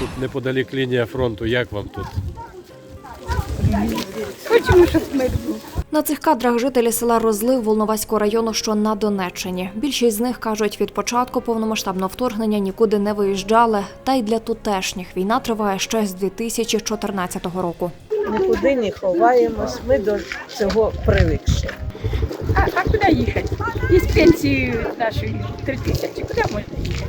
Тут неподалік лінія фронту. Як вам тут? Хочемо, щоб мир був. На цих кадрах жителі села Розлив Волноваського району, що на Донеччині. Більшість з них кажуть, від початку повномасштабного вторгнення нікуди не виїжджали. Та й для тутешніх війна триває ще з 2014 року. Нікуди не ховаємось, ми до цього привикші. А, а куди їхати? Із пенсії нашої три тисячі. Куди можна їхати?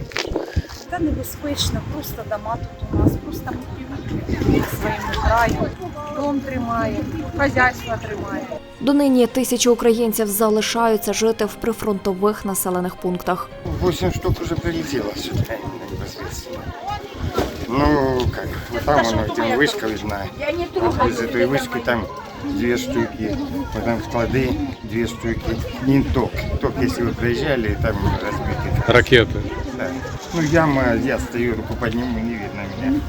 Та небезпечно, просто дома тут у нас, просто ми привикли к своєму краю. Дом тримає, хазяйство тримає. Донині тисячі українців залишаються жити в прифронтових населених пунктах. 8 штук уже прилетело сюда непосредственно. Ну, как, вот там оно, где вышка видна. А из этой вышки там две штуки, потом склады две штуки. И ток. Ток, если вы проезжали, там разбитый. Ракети. Да. Ну, яма, я стою, руку подниму, не видно меня.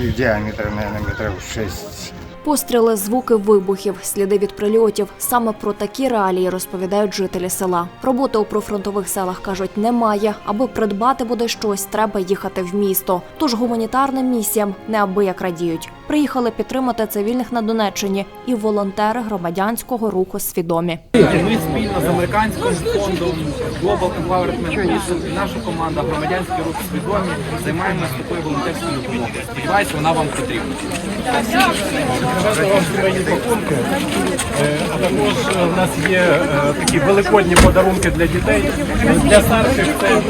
И диаметр, наверное, метров 6. Постріли, звуки вибухів, сліди від прильотів. Саме про такі реалії розповідають жителі села. Роботи у прифронтових селах кажуть, немає. Аби придбати буде щось, треба їхати в місто. Тож гуманітарним місіям неабияк радіють. Приїхали підтримати цивільних на Донеччині і волонтери громадянського руху свідомі. Ми спільно з американським фондом Global Empowerment Mission наша команда громадянський рух свідомі займаємося такою волонтерською. Сподіваюся, вона вам потрібна. Вам сімейні пакунки. Е, А також у в нас є е, такі великодні подарунки для дітей. Е, Для старших це е,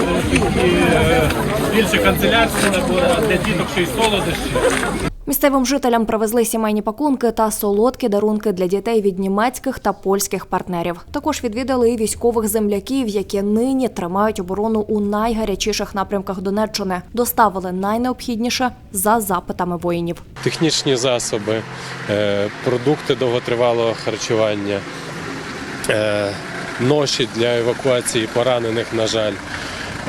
е, більше канцелярські набори, а для діток ще й солодощі. Місцевим жителям привезли сімейні пакунки та солодкі дарунки для дітей від німецьких та польських партнерів. Також відвідали і військових земляків, які нині тримають оборону у найгарячіших напрямках Донеччини. Доставили найнеобхідніше за запитами воїнів. Технічні засоби, е, продукти довготривалого харчування, е, ноші для евакуації поранених, на жаль,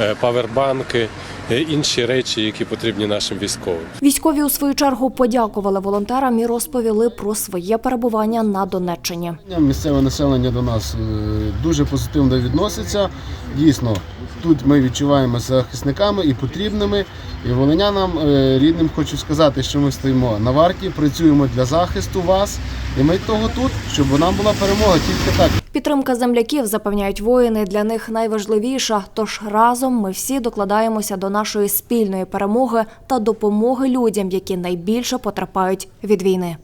е, павербанки, інші речі, які потрібні нашим військовим. Військові у свою чергу подякували волонтерам і розповіли про своє перебування на Донеччині. Місцеве населення до нас е, дуже позитивно відноситься. Дійсно, тут ми відчуваємо захисниками і потрібними. І волинянам е, рідним хочу сказати, що ми стоїмо на варті, працюємо для захисту вас. І ми того тут, щоб нам була перемога тільки так. Підтримка земляків, запевняють воїни, для них найважливіша. Тож разом ми всі докладаємося до нашої спільної перемоги та допомоги людям, які найбільше потрапляють від війни.